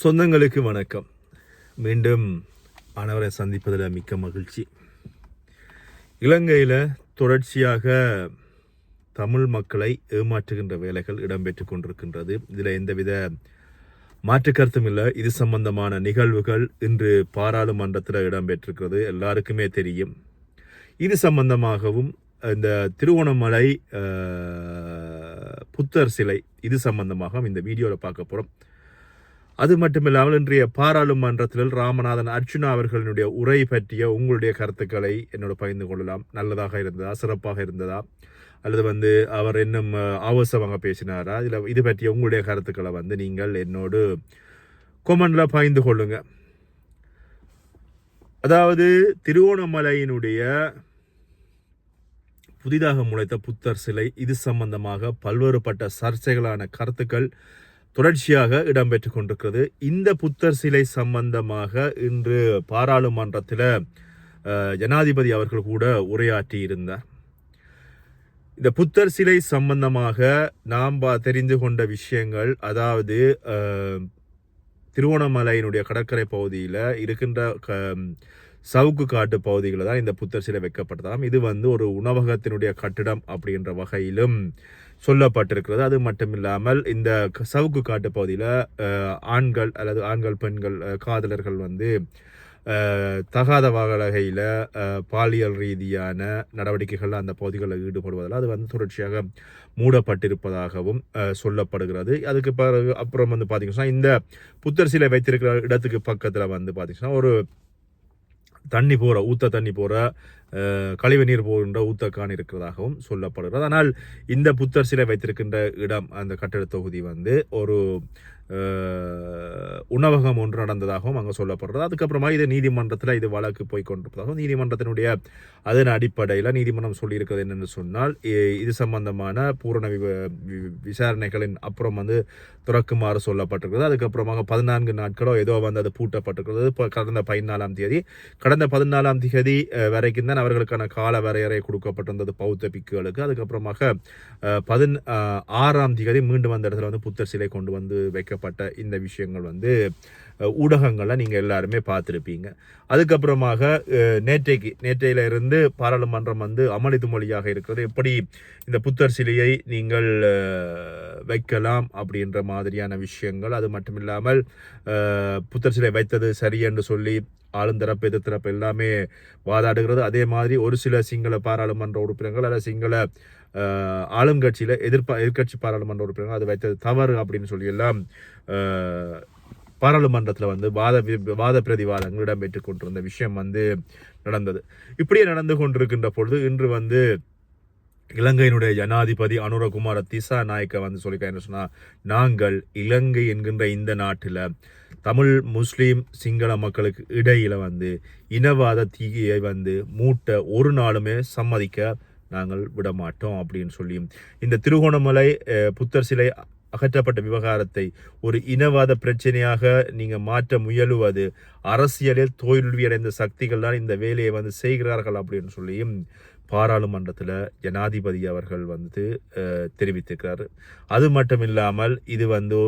சொந்தங்களுக்கு வணக்கம். மீண்டும் அனைவரை சந்திப்பதில் மிக்க மகிழ்ச்சி. இலங்கையில் தொடர்ச்சியாக தமிழ் மக்களை ஏமாற்றுகின்ற வேலைகள் இடம்பெற்று கொண்டிருக்கின்றது. இதில் எந்தவித மாற்று கருத்தும் இல்லை. இது சம்பந்தமான நிகழ்வுகள் இன்று பாராளுமன்றத்தில் இடம்பெற்றிருக்கிறது. எல்லாருக்குமே தெரியும். இது சம்பந்தமாகவும் இந்த திருவோணமலை புத்தர் சிலை இது சம்பந்தமாக இந்த வீடியோவில் பார்க்க போகிறோம் அது மட்டுமில்லாமல் இன்றைய பாராளுமன்றத்தில் ராமநாதன் அர்ச்சுனா அவர்களுடைய உரை பற்றிய உங்களுடைய கருத்துக்களை என்னோட பகிர்ந்து கொள்ளலாம். நல்லதாக இருந்ததா? சிறப்பாக இருந்ததா? அல்லது வந்து அவர் இன்னும் அஹ், ஆவேசமாக பேசினாரா? இதில் இது பற்றிய உங்களுடைய கருத்துக்களை வந்து நீங்கள் என்னோடு கொமனில் பகிர்ந்து கொள்ளுங்க. அதாவது திருவோணமலையினுடைய புதிதாக முளைத்த புத்தர் சிலை இது சம்பந்தமாக பல்வேறுபட்ட சர்ச்சைகளான கருத்துக்கள் தொடர்ச்சியாக இடம்பெற்று கொண்டிருக்கிறது. இந்த புத்தர் சிலை சம்பந்தமாக இன்று பாராளுமன்றத்தில் ஜனாதிபதி அவர்கள் கூட உரையாற்றி இருந்தார். இந்த புத்தர் சிலை சம்பந்தமாக நாம் பா- தெரிந்து கொண்ட விஷயங்கள் அதாவது திருவோணமலையினுடைய கடற்கரை பகுதியில் இருக்கின்ற க- சவுக்கு காட்டு பகுதிகளில் தான் இந்த புத்தர் சிலை வைக்கப்பட்டதாம். இது வந்து ஒரு உணவகத்தினுடைய கட்டிடம் அப்படின்ற வகையிலும் சொல்லப்பட்டிருக்கிறது. அது மட்டும் இல்லாமல் இந்த சவுக்கு காட்டு பகுதியில் ஆண்கள் அல்லது ஆண்கள் பெண்கள் காதலர்கள் வந்து தகாத வகையில் பாலியல் ரீதியான நடவடிக்கைகள் அந்த பகுதிகளில் ஈடுபடுவதால் அது வந்து தொடர்ச்சியாக மூடப்பட்டிருப்பதாகவும் சொல்லப்படுகிறது. அதுக்கு பிறகு அப்புறம் வந்து பார்த்தீங்கன்னா இந்த புத்தர் சிலை வைத்திருக்கிற இடத்துக்கு பக்கத்தில் வந்து பார்த்தீங்கன்னா ஒரு தண்ணி போகிற ஊத்த தண்ணி போகிற கழிவு நீர் போகின்ற ஊத்தக்கான் இருக்கிறதாகவும் சொல்லப்படுகிறது. ஆனால் இந்த புத்தர் சிலை வைத்திருக்கின்ற இடம் அந்த கட்டட தொகுதி வந்து ஒரு உணவகம் ஒன்று நடந்ததாகவும் அங்கே சொல்லப்படுறது. அதுக்கப்புறமா இது நீதிமன்றத்தில் இது வழக்கு போய் கொண்டிருப்பதாகவும் நீதிமன்றத்தினுடைய அதன் அடிப்படையில் நீதிமன்றம் சொல்லியிருக்கிறது என்னென்னு சொன்னால் இ- இது சம்பந்தமான பூரண விவ- வி- விசாரணைகளின் அப்புறம் வந்து துறக்குமாறு சொல்லப்பட்டிருக்கிறது. அதுக்கப்புறமாக பதினான்கு நாட்களோ ஏதோ வந்து அது பூட்டப்பட்டிருக்கிறது. இப்போ கடந்த பதினாலாம் தேதி. கடந்த பதினாலாம் தேதி வரைக்கும் தான் அவர்களுக்கான கால வரையறை கொடுக்கப்பட்டிருந்தது பௌத்த பிக்குகளுக்கு அதுக்கப்புறமாக பதின் ஆறாம் தேதி மீண்டும் அந்த இடத்துல வந்து புத்தர் சிலை கொண்டு வந்து வைக்கப்பட்ட இந்த விஷயங்கள் வந்து ஊடகங்களை நீங்கள் எல்லாருமே பார்த்துருப்பீங்க. அதுக்கப்புறமாக நேற்றைக்கு நேற்றையில இருந்து பாராளுமன்றம் வந்து அமளிது மொழியாக இருக்கிறது. எப்படி இந்த புத்தர் சிலையை நீங்கள் வைக்கலாம் அப்படின்ற மாதிரியான விஷயங்கள் அது மட்டும் இல்லாமல் புத்தர் சிலை வைத்தது சரி என்று சொல்லி ஆளுந்தரப்பு எதிர்த்தரப்பு எல்லாமே வாதாடுகிறது. அதே மாதிரி ஒரு சில சிங்கள பாராளுமன்ற உறுப்பினர்கள் அல்லது சிங்கள ஆளுங்கட்சியில் எதிர்ப்ப எதிர்கட்சி எதிர்க்கட்சி பாராளுமன்ற உறுப்பினர்கள் அது வைத்தது தவறு அப்படின்னு சொல்லி எல்லாம் பாராளுமன்றத்தில் வந்து வாத வி- வாத பிரதிவாதங்கள் இடம்பெற்று கொண்டிருந்த விஷயம் வந்து நடந்தது. இப்படியே நடந்து கொண்டிருக்கின்ற பொழுது இன்று வந்து இலங்கையினுடைய ஜனாதிபதி அனுரகுமார திசா நாயக்க வந்து சொல்லிக்க என்ன சொன்னால் நாங்கள் இலங்கை என்கின்ற இந்த நாட்டில் தமிழ் முஸ்லீம் சிங்கள மக்களுக்கு இடையில் வந்து இனவாத தீயை வந்து மூட்ட ஒரு நாளுமே சம்மதிக்க நாங்கள் விடமாட்டோம் அப்படின்னு சொல்லி. இந்த திருகோணமலை புத்தர் சிலை அகற்றப்பட்ட விவகாரத்தை ஒரு இனவாத பிரச்சனையாக நீங்கள் மாற்ற முயலுவது அரசியலில் தோல்வியடைந்த சக்திகள் தான் இந்த வேலையை வந்து செய்கிறார்கள் அப்படின்னு சொல்லியும் பாராளுமன்றத்தில் ஜனாதிபதி அவர்கள் வந்து தெரிவித்திருக்கிறார். அது மட்டும் இல்லாமல் இது வந்து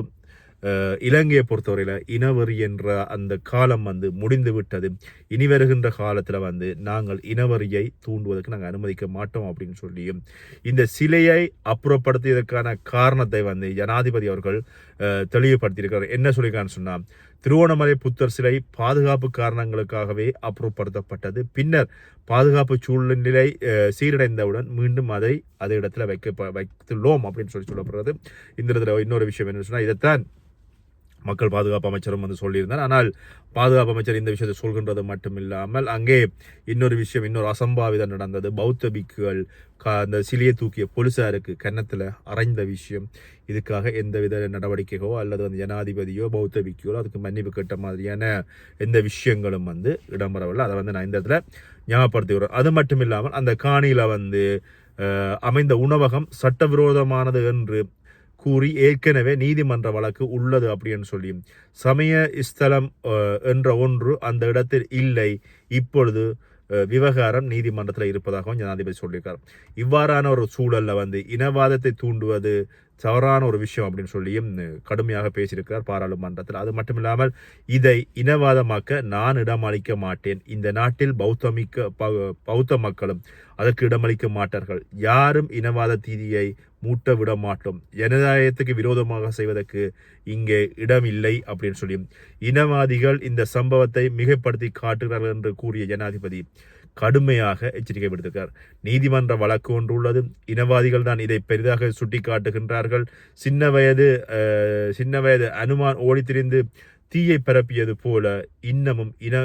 இலங்கையை பொறுத்தவரையில் இனவெறி என்ற அந்த காலம் வந்து முடிந்து விட்டது. இனி வருகின்ற காலத்தில் வந்து நாங்கள் இனவரியை தூண்டுவதற்கு நாங்கள் அனுமதிக்க மாட்டோம் அப்படின்னு சொல்லியும் இந்த சிலையை அப்புறப்படுத்தியதற்கான காரணத்தை வந்து ஜனாதிபதி அவர்கள் தெளிவுபடுத்தியிருக்கிறார். என்ன சொல்லியிருக்கான்னு சொன்னால் திருவோணமலை புத்தர் சிலை பாதுகாப்பு காரணங்களுக்காகவே அப்புறப்படுத்தப்பட்டது. பின்னர் பாதுகாப்பு சூழ்நிலை சீரடைந்தவுடன் மீண்டும் அதை அதே இடத்துல வைக்க வைத்துள்ளோம் அப்படின்னு சொல்லி சொல்லப்படுறது. இந்த இடத்துல இன்னொரு விஷயம் என்ன சொன்னால் இதைத்தான் மக்கள் பாதுகாப்பு அமைச்சரும் வந்து சொல்லியிருந்தார். ஆனால் பாதுகாப்பு அமைச்சர் இந்த விஷயத்தை சொல்கின்றது மட்டுமில்லாமல் அங்கே இன்னொரு விஷயம் இன்னொரு அசம்பாவிதம் நடந்தது. பௌத்த பிக்குகள் கா அந்த சிலையை தூக்கிய போலீசாருக்கு கன்னத்தில் அரைந்த விஷயம். இதுக்காக எந்தவித நடவடிக்கையோ அல்லது வந்து ஜனாதிபதியோ பௌத்த பிக்குகளோ அதுக்கு மன்னிப்பு கேட்ட மாதிரியான எந்த விஷயங்களும் வந்து இடம்பெறவில்லை. அதை வந்து நான் இந்த இடத்துல ஞாபகப்படுத்துகிறேன் அது மட்டும் இல்லாமல் அந்த காணியில் வந்து அமைந்த உணவகம் சட்டவிரோதமானது என்று கூறி ஏற்கனவே நீதிமன்ற வழக்கு உள்ளது அப்படின்னு சொல்லி. சமய ஸ்தலம் என்ற ஒன்று அந்த இடத்தில் இல்லை. இப்பொழுது விவகாரம் நீதிமன்றத்தில் இருப்பதாகவும் ஜனாதிபதி சொல்லியிருக்கார். இவ்வாறான ஒரு சூழலில் வந்து இனவாதத்தை தூண்டுவது தவறான ஒரு விஷயம் அப்படின்னு சொல்லியும் கடுமையாக பேசியிருக்கிறார் பாராளுமன்றத்தில். அது மட்டும் இல்லாமல் இதை இனவாதமாக்க நான் இடமளிக்க மாட்டேன். இந்த நாட்டில் பௌத்தமிக்க பௌ- பௌத்த மக்களும் அதற்கு இடமளிக்க மாட்டார்கள். யாரும் இனவாத தீதியை மூட்ட விட மாட்டோம். ஜனநாயகத்துக்கு விரோதமாக செய்வதற்கு இங்கே இடமில்லை அப்படின்னு சொல்லி இனவாதிகள் இந்த சம்பவத்தை மிகைப்படுத்தி காட்டுகிறார்கள் என்று கூறிய ஜனாதிபதி கடுமையாக எச்சரிக்கை விடுத்திருக்கார். நீதிமன்ற வழக்கு ஒன்று உள்ளது. இனவாதிகள் தான் இதை பெரிதாக சுட்டிக்காட்டுகின்றார்கள். சின்ன வயது சின்ன வயது அனுமான் ஓடித்திரிந்து தீயை பரப்பியது போல இன்னமும் இன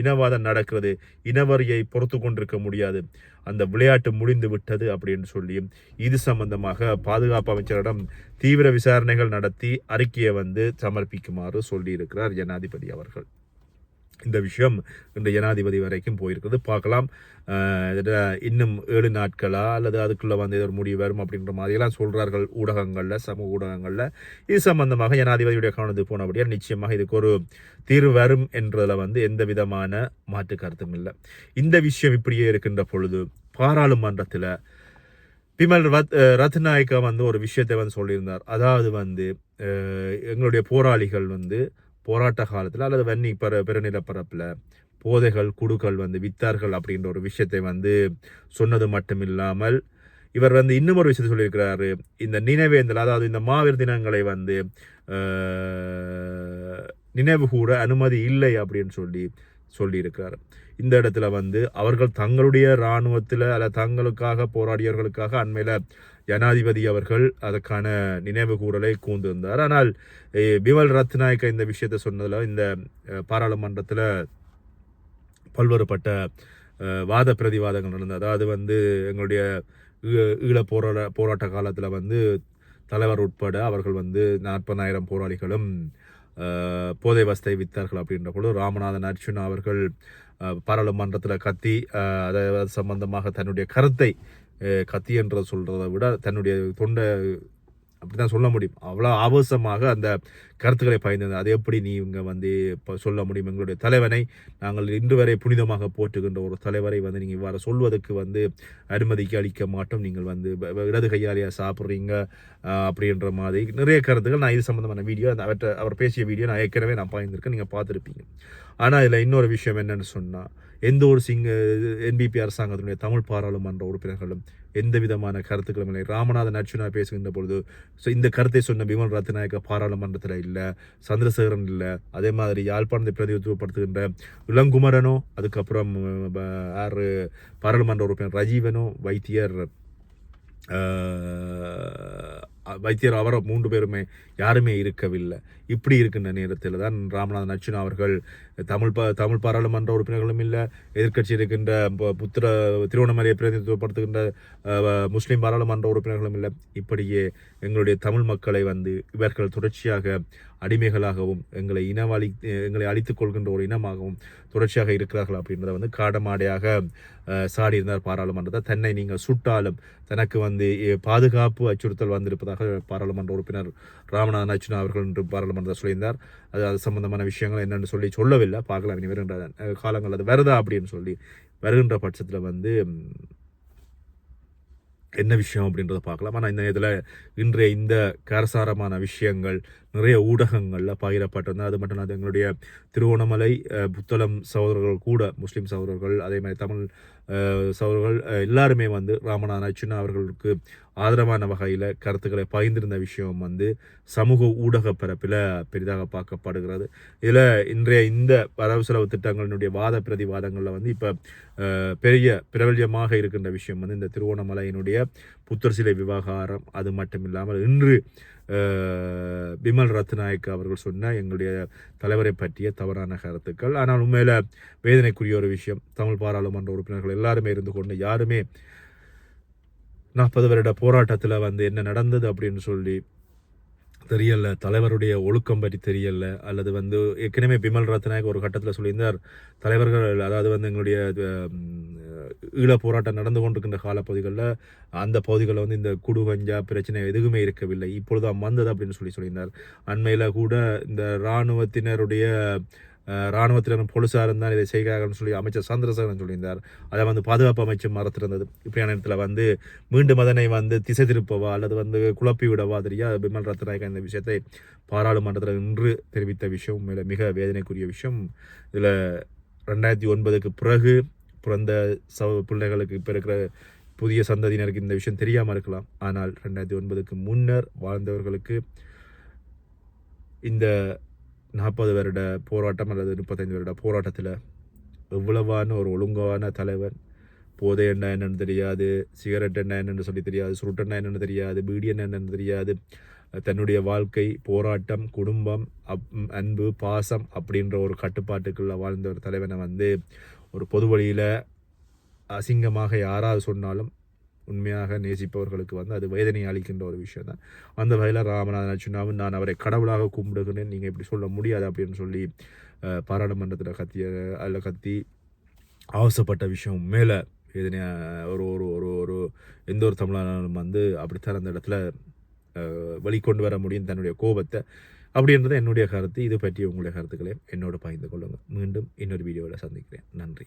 இனவாதம் நடக்கிறது. இனவரியை பொறுத்து கொண்டிருக்க முடியாது. அந்த விளையாட்டு முடிந்து விட்டது அப்படின்னு சொல்லி இது சம்பந்தமாக பாதுகாப்பு அமைச்சரிடம் தீவிர விசாரணைகள் நடத்தி அறிக்கையை வந்து சமர்ப்பிக்குமாறு சொல்லியிருக்கிறார் ஜனாதிபதி அவர்கள். இந்த விஷயம் இந்த ஜனாதிபதி வரைக்கும் போயிருக்குது. பார்க்கலாம். இன்னும் ஏழு நாட்களா அல்லது அதுக்குள்ளே வந்து ஒரு முடிவு வரும் அப்படின்ற மாதிரியெல்லாம் சொல்கிறார்கள் ஊடகங்களில் சமூக ஊடகங்களில். இது சம்பந்தமாக ஜனாதிபதியுடைய கவனத்துக்கு போனபடியாக நிச்சயமாக இதுக்கு ஒரு தீர்வு வரும் என்றதில் வந்து எந்த விதமான மாற்று கருத்தும் இல்லை. இந்த விஷயம் இப்படியே இருக்கின்ற பொழுது பாராளுமன்றத்தில் பிமல் ரத் ரத்நாயக்கா வந்து ஒரு விஷயத்தை வந்து சொல்லியிருந்தார். அதாவது வந்து எங்களுடைய போராளிகள் வந்து போராட்ட காலத்தில் அல்லது வன்னி பர பெருநிலப்பரப்பில் போதைகள் குடுக்கள் வந்து வித்தார்கள் அப்படின்ற ஒரு விஷயத்தை வந்து சொன்னது மட்டும் இல்லாமல் இவர் வந்து இன்னும் ஒரு விஷயத்தை சொல்லியிருக்கிறாரு. இந்த நினைவேந்தல் அதாவது இந்த மாவீர் தினங்களை வந்து நினைவு கூற அனுமதி இல்லை அப்படின்னு சொல்லி சொல்லியிருக்கிறார். இந்த இடத்துல வந்து அவர்கள் தங்களுடைய இராணுவத்தில் அல்ல தங்களுக்காக போராடியவர்களுக்காக அண்மையில் ஜனாதிபதி அவர்கள் அதற்கான நினைவு கூறலை கூர்ந்திருந்தார். ஆனால் பிமல் ரத்நாயக்க இந்த விஷயத்தை சொன்னதில் இந்த பாராளுமன்றத்தில் பல்வேறுபட்ட வாத பிரதிவாதங்கள் நடந்தது. அதாவது வந்து எங்களுடைய ஈழ போராட போராட்ட காலத்தில் வந்து தலைவர் உட்பட அவர்கள் வந்து நாற்பதாயிரம் போராளிகளும் போதை வஸ்தை வித்தார்கள் அப்படின்ற பொழுது ராமநாதன் அர்ச்சுனா அவர்கள் பாராளுமன்றத்தில் கத்தி அதை சம்பந்தமாக தன்னுடைய கருத்தை கத்தி என்ற சொல்கிறத விட தன்னுடைய தொண்டை அப்படிதான் சொல்ல முடியும். அவ்வளோ ஆவேசமாக அந்த கருத்துக்களை பயந்தது அது எப்படி நீ இங்கே வந்து இப்போ சொல்ல முடியும்? எங்களுடைய தலைவனை நாங்கள் இன்று வரை புனிதமாக போற்றுகின்ற ஒரு தலைவரை வந்து நீங்கள் இவ்வாறு சொல்வதற்கு வந்து அனுமதிக்கு அளிக்க மாட்டோம். நீங்கள் வந்து வ- இடது கையாலையாக சாப்பிட்றீங்க அப்படின்ற மாதிரி நிறைய கருத்துக்கள். நான் இது சம்மந்தமான வீடியோ அந்த அவற்றை அவர் பேசிய வீடியோ நான் ஏற்கனவே நான் பாய்ந்திருக்கேன் நீங்கள் பார்த்துருப்பீங்க. ஆனால் இதில் இன்னொரு விஷயம் என்னன்னு சொன்னால் எந்த ஒரு சிங்க என்பிபி அரசாங்கத்தினுடைய தமிழ் பாராளுமன்ற உறுப்பினர்களும் எந்த விதமான கருத்துக்களும் இல்லை. ராமநாதன் அர்ச்சுனா பேசுகின்ற பொழுது ஸோ இந்த கருத்தை சொன்ன பிமல் ரத்நாயக்க பாராளுமன்றத்தில் இல்லை சந்திரசேகரன் இல்லை அதே மாதிரி யாழ்ப்பாணத்தை பிரதிநிதித்துவப்படுத்துகின்ற இளங்குமரனோ அதுக்கப்புறம் ஆறு பாராளுமன்ற உறுப்பினர் ரஜீவனோ வைத்தியர் வைத்தியர் அவர மூன்று பேருமே யாருமே இருக்கவில்லை. இப்படி இருக்கின்ற நேரத்தில் தான் ராமநாதன் அச்சுனா அவர்கள் தமிழ் ப தமிழ் பாராளுமன்ற உறுப்பினர்களும் இல்லை எதிர்க்கட்சி இருக்கின்ற புத்திர திருவண்ணாமலையை பிரதிநிதித்துவப்படுத்துகின்ற முஸ்லீம் பாராளுமன்ற உறுப்பினர்களும் இல்லை. இப்படியே எங்களுடைய தமிழ் மக்களை வந்து இவர்கள் தொடர்ச்சியாக அடிமைகளாகவும் எங்களை இனவழி எங்களை அழித்துக் கொள்கின்ற ஒரு இனமாகவும் தொடர்ச்சியாக இருக்கிறார்கள் அப்படின்றத வந்து காடமாடையாக சாடியிருந்தார் பாராளுமன்றத்தை. தன்னை நீங்கள் சுட்டாலும் தனக்கு வந்து பாதுகாப்பு அச்சுறுத்தல் வந்திருப்பதாக பாராளுமன்ற உறுப்பினர் ராமநாதன் அர்ச்சுனா அவர்கள் என்று பாராளுமன்றத்தில் சொல்லியிருந்தார். அது அது சம்பந்தமான விஷயங்கள் என்னென்னு சொல்லி சொல்லவில்லை. பார்க்கலாம் இனி வருகின்ற காலங்கள் அது வருதா அப்படின்னு சொல்லி வருகின்ற பட்சத்தில் வந்து என்ன விஷயம் அப்படின்றத பார்க்கலாம். ஆனால் இந்த இதில் இன்றைய இந்த கரசாரமான விஷயங்கள் நிறைய ஊடகங்களில் பகிரப்பட்டிருந்தது. அது மட்டும் இல்லாது எங்களுடைய திருவோணமலை புத்தளம் சகோதரர்கள் கூட முஸ்லீம் சகோதரர்கள் அதே மாதிரி தமிழ் அஹ், எல்லாருமே வந்து ராமநாதன் அச்சுனா அவர்களுக்கு ஆதரவான வகையில் கருத்துக்களை பகிர்ந்திருந்த விஷயம் வந்து சமூக ஊடக பரப்பில் பெரிதாக பார்க்கப்படுகிறது. இதில் இன்றைய இந்த வரவு செலவு திட்டங்களினுடைய வாத பிரதிவாதங்களில் வந்து இப்போ பெரிய பிரபல்யமாக இருக்கின்ற விஷயம் வந்து இந்த திருவோணமலையினுடைய புத்தர் சிலை விவகாரம். அது மட்டும் இல்லாமல் இன்று பிமல் ரத்நாயக் அவர்கள் சொன்ன எங்களுடைய தலைவரை பற்றிய தவறான கருத்துக்கள். ஆனால் உண்மையில் வேதனைக்குரிய ஒரு விஷயம் தமிழ் பாராளுமன்ற உறுப்பினர்கள் எல்லாருமே இருந்து கொண்டு யாருமே நாற்பது வருட போராட்டத்தில் வந்து என்ன நடந்தது அப்படின்னு சொல்லி தெரியல தலைவருடைய ஒழுக்கம் பற்றி தெரியல அல்லது வந்து ஏற்கனவே பிமல் ரத்நாயக் ஒரு கட்டத்தில் சொல்லியிருந்தார் தலைவர்கள் அதாவது வந்து எங்களுடைய ஈழ போராட்டம் நடந்து கொண்டிருக்கின்ற காலப்பகுதிகளில் அந்த பகுதிகளில் வந்து இந்த குடு கஞ்சா பிரச்சனை எதுவுமே இருக்கவில்லை. இப்பொழுது வந்தது அப்படின்னு சொல்லி சொல்லியிருந்தார். அண்மையில் கூட இந்த இராணுவத்தினருடைய இராணுவத்தினரும் போலீஸாரும் தான் இதை செய்கிறார்கள்னு சொல்லி அமைச்சர் சந்திரசேகரன் சொல்லியிருந்தார். அதை வந்து பாதுகாப்பு அமைச்சர் மறத்திருந்தது. இப்படியான இடத்துல வந்து மீண்டும் அதனை வந்து திசை திருப்பவா அல்லது வந்து குழப்பி விடவா தெரியா? பிமல் ரத்நாயக்கா இந்த விஷயத்தை பாராளுமன்றத்தில் நின்று தெரிவித்த விஷயம் உண்மையில மிக வேதனைக்குரிய விஷயம். இதில் ரெண்டாயிரத்தி ஒன்பதுக்கு பிறகு பிறந்த சவ பிள்ளைகளுக்கு இப்போ இருக்கிற புதிய சந்ததியினருக்கு இந்த விஷயம் தெரியாமல் இருக்கலாம். ஆனால் ரெண்டாயிரத்தி ஒன்பதுக்கு முன்னர் வாழ்ந்தவர்களுக்கு இந்த நாற்பது வருட போராட்டம் அல்லது முப்பத்தைந்து வருட போராட்டத்தில் எவ்வளவான ஒரு ஒழுங்கான தலைவன் போதை என்ன என்னென்னு தெரியாது சிகரெட் என்ன என்னென்னு சொல்லி தெரியாது சுருட்டெண்ணா என்னென்னு தெரியாது பீடி என்ன என்னென்னு தெரியாது. தன்னுடைய வாழ்க்கை போராட்டம் குடும்பம் அப் அன்பு பாசம் அப்படின்ற ஒரு கட்டுப்பாட்டுக்குள்ள வாழ்ந்த ஒரு தலைவனை வந்து ஒரு பொது வழியில் அசிங்கமாக யாராவது சொன்னாலும் உண்மையாக நேசிப்பவர்களுக்கு வந்து அது வேதனை அளிக்கின்ற ஒரு விஷயம் தான் அந்த வகையில் ராமநாதன் சொன்னாவும் நான் அவரை கடவுளாக கும்பிடுகிறேன். நீங்கள் இப்படி சொல்ல முடியாது அப்படின்னு சொல்லி பாராளுமன்றத்தில் கத்திய அதில் கத்தி அவசப்பட்ட விஷயம் மேலே வேதனையாக ஒரு ஒரு ஒரு ஒரு எந்த ஒரு தமிழனும் வந்து அப்படித்தான் அந்த இடத்துல வழி வெளிக்கொண்டு வர முடியும் தன்னுடைய கோபத்தை. அப்படின்றது என்னுடைய கருத்து. இது பற்றி உங்களுடைய கருத்துக்களை என்னோடு பகிர்ந்து கொள்ளுங்கள். மீண்டும் இன்னொரு வீடியோவில் சந்திக்கிறேன். நன்றி.